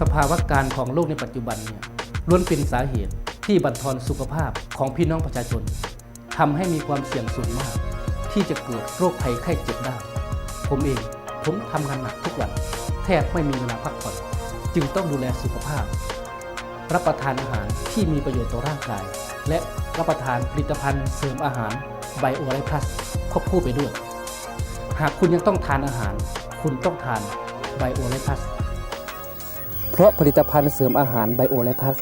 สภาวะการของโลกในปัจจุบันเนี่ยล้วนเป็นสาเหตุที่บั่นทอนสุขภาพของพี่น้องประชาชนทำให้มีความเสี่ยงสูงมาก ที่จะเกิดโรคภัยไข้เจ็บได้ ผมเองผมทำงานหนักทุกวัน แทบไม่มีเวลาพักผ่อนจึงต้องดูแลสุขภาพ รับประทานอาหารที่มีประโยชน์ต่อร่างกาย และรับประทานผลิตภัณฑ์เสริมอาหารไบโอไลพลัสควบคู่ไปด้วย หากคุณยังต้องทานอาหาร คุณต้องทานไบโอไลพัสเพราะผลิตภัณฑ์เสริมอาหารไบโอไลพัส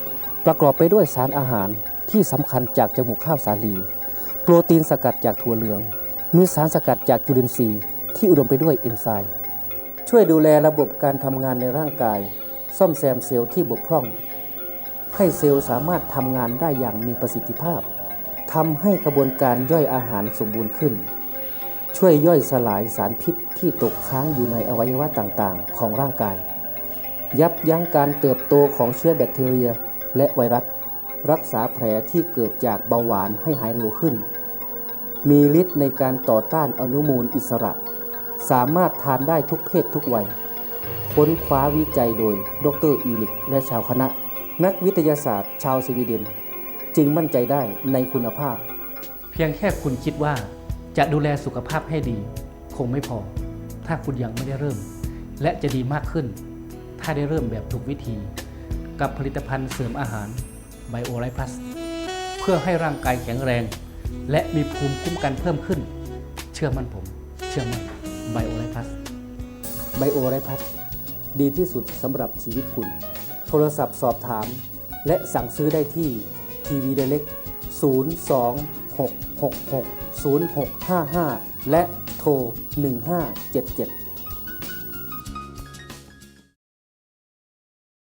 ประกอบไปด้วยสารอาหารที่สำคัญจากจมูกข้าวสาลี โปรตีนสกัดจากถั่วเหลือง มีสารสกัดจากจุลินทรีย์ที่อุดมไปด้วยเอนไซม์ช่วยดูแลระบบการทำงานในร่างกาย ซ่อมแซมเซลล์ที่บกพร่อง ให้เซลล์สามารถทำงานได้อย่างมีประสิทธิภาพทำให้กระบวนการย่อยอาหารสมบูรณ์ขึ้น ช่วยย่อยสลายสารพิษที่ตกค้างอยู่ในอวัยวะต่างๆ ของร่างกาย ยับยั้งการเติบโตของเชื้อแบคทีเรีย และไวรัส รักษาแผลที่เกิดจากเบาหวานให้หายเร็วขึ้น มีฤทธิ์ในการต่อต้านอนุมูลอิสระ สามารถทานได้ทุกเพศทุกวัย ค้นคว้าวิจัยโดยดรอีลิก และชาวคณะ นักวิทยาศาสตร์ ชาวสวีเดน จึงมั่นใจได้ในคุณภาพ เพียงแค่คุณคิดว่า จะดูแลสุขภาพให้ดี คงไม่พอ ถ้าคุณยังไม่ได้เริ่ม และจะดีมากขึ้น ถ้าได้เริ่มแบบถูกวิธี กับผลิตภัณฑ์เสริมอาหารไบโอไลพลัสเพื่อให้ร่างกายแข็งแรง และมีภูมิคุ้มกันเพิ่มขึ้น เชื่อมั่นผม เชื่อมั่นไบโอไลพลัสไบโอไลพลัสดีที่สุดสำหรับชีวิตคุณ โทรศัพท์สอบถาม และสั่งซื้อได้ที่ทีวีเดเล็ก02 666 0655 และโทร 1577